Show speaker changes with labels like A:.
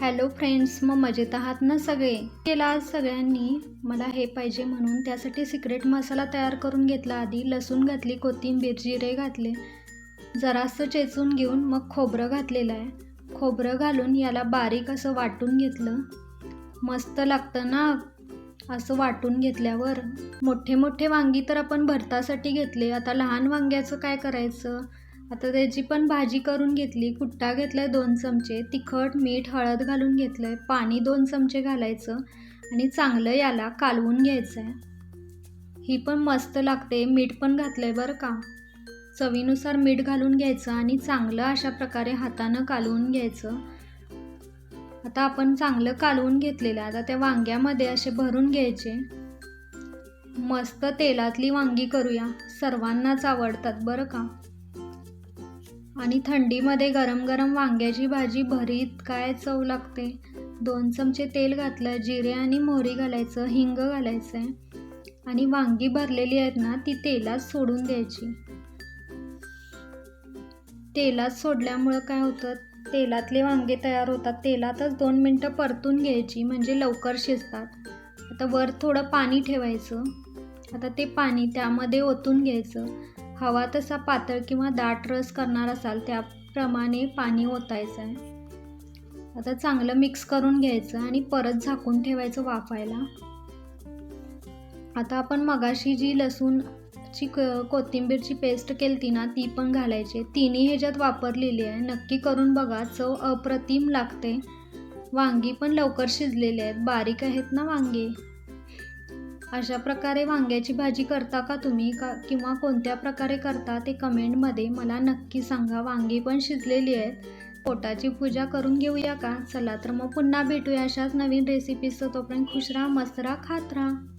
A: Hello friends मग मजेत आहात ना सगळे? केला आज सगळ्यांनी. मला हे पाहिजे म्हणून त्यासाठी सिक्रेट मसाला तयार करून घेतला. आधी लसूण घातली कोथिंबीर जिरे घातले. जरासं चेचून घेऊन मग खोबरं घातलेलं आहे. खोबरं घालून याला बारीक असं वाटून घेतलं. मस्त लागतं ना असं वाटून घेतल्यावर. मोठे मोठे वांगी तर आपण भरतासाठी घेतले. आता लहान वांग्याचं काय करायचं? आता त्याची पण भाजी करून घेतली. कुट्टा घेतलाय दोन चमचे तिखट मीठ हळद घालून घेतलंय पाणी दोन चमचे घालायचं आणि चांगलं याला कालवून घ्यायचं आहे ही पण मस्त लागते. मीठ पण घातलंय बरं का. चवीनुसार मीठ घालून घ्यायचं आणि चांगलं अशा प्रकारे हातानं कालवून घ्यायचं. आता आपण चांगलं कालवून घेतलेलं आहे. आता त्या वांग्यामध्ये असे भरून घ्यायचे. मस्त तेलातली वांगी करूया. सर्वांनाच आवडतात बरं का. आणि थंडीमध्ये गरम गरम वांग्याची भाजी भरीत काय चव लागते? दोन चमचे तेल घातलं जिरे आणि मोहरी घालायचं हिंग घालायचं आहे आणि वांगी भरलेली आहेत ना ती तेलात सोडून द्यायची. तेलात सोडल्यामुळं काय होतं? तेलातले वांगे तयार होतात. तेलातच दोन मिनटं परतून घ्यायची म्हणजे लवकर शिजतात. आता वर थोडं पाणी ठेवायचं. आता ते पाणी त्यामध्ये ओतून घ्यायचं. हवा तसा पातळ किंवा दाट रस करणार असाल त्याप्रमाणे पाणी ओतायचं. आहे आता चांगलं मिक्स करून घ्यायचं आणि परत झाकून ठेवायचं वाफायला. आता आपण मगाशी जी लसूणची क कोथिंबीरची पेस्ट केली ना ती पण घालायची. तिन्ही ह्याच्यात वापरलेली आहे. नक्की करून बघा चव अप्रतिम लागते. वांगी पण लवकर शिजलेली आहेत. बारीक आहेत ना वांगी? अशा प्रकारे वांग्याची भाजी करता का तुम्ही? का किंवा कोणत्या प्रकारे करता ते कमेंटमध्ये मला नक्की सांगा. वांगी पण शिजलेली आहेत. पोटाची पूजा करून घेऊया का? चला तर मग पुन्हा भेटूया अशाच नवीन रेसिपीजचं तोपर्यंत खुश राहा मस्त राहा खात राहा.